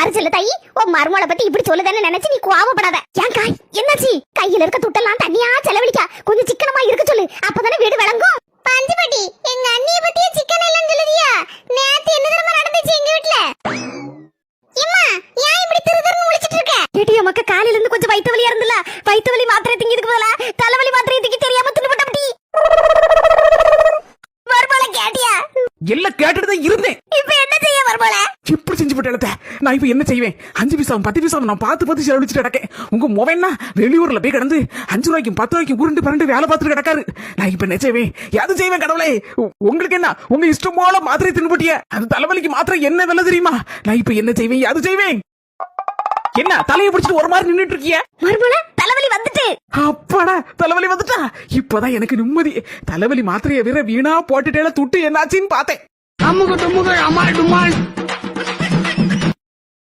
பாரு செல்ல தாயி உன் மருமகளை பத்தி இப்படி சொல்லுதானே நினைச்சு நீ கோவப்படாத. ஏன் காய்? என்னாச்சு? கையில இருக்க துட்டெல்லாம் தனியா செலவழிக்க? கொஞ்சம் சிக்கனமா இருக்க சொல்லு. அப்பதானே வீடு விளங்கும். பஞ்சுபட்டி எங்க அண்ணிய பத்தியே சிக்கன் எல்லாம் சொல்லுதியா? நேத்து என்ன தெரியுமா நடந்துச்சு எங்க வீட்ல? எம்மா ஏன் இப்படி திரு திருன்னு முழிச்சிட்டு இருக்க? ஏடிய மக்க காலையில இருந்து கொஞ்சம் வயித்து வலியா இருந்துல. வயித்து வலி மாத்திரை திங்கிறதுக்கு பதிலா தலைவலி மாத்திரை திங்க தெரியாம தின்னு போட்டபடி. மருமலை கேட்டியா? எல்லாம் கேட்டுட்டு தான் இருந்தேன். இப்ப என்ன செய்ய மருமலை இப்படி செஞ்சு போட்டு நான் இப்ப என்ன செய்வேன்? அஞ்சு பைசா பத்து பைசா நான் பார்த்து பார்த்து செலவழிச்சுட்டு கிடக்கேன். உங்க மொபைல்னா வெளியூர்ல போய் கிடந்து அஞ்சு ரூபாய்க்கும் பத்து ரூபாய்க்கும் உருண்டு பரண்டு வேலை பார்த்துட்டு கிடக்காரு. நான் இப்ப என்ன செய்வேன்? எது செய்வேன் கடவுளே? உங்களுக்கு என்ன? உங்க இஷ்டம் போல மாத்திரை தின்னுபட்டிய அது தலைவலிக்கு மாத்திரை என்ன விலை தெரியுமா? நான் இப்ப என்ன செய்வேன்? எது செய்வேன்? என்ன தலையை பிடிச்சிட்டு ஒரு மாதிரி நின்னுட்டு இருக்கிய? மருமலை தலைவலி வந்துட்டு. அப்பாடா தலைவலி வந்துட்டா? இப்பதான் எனக்கு நிம்மதி. தலைவலி மாத்திரையை வேற வீணா போட்டுட்டேல துட்டு என்னாச்சுன்னு பார்த்தேன். அம்முக்கு டும்முக்கு அம்மாள் டும்மாள்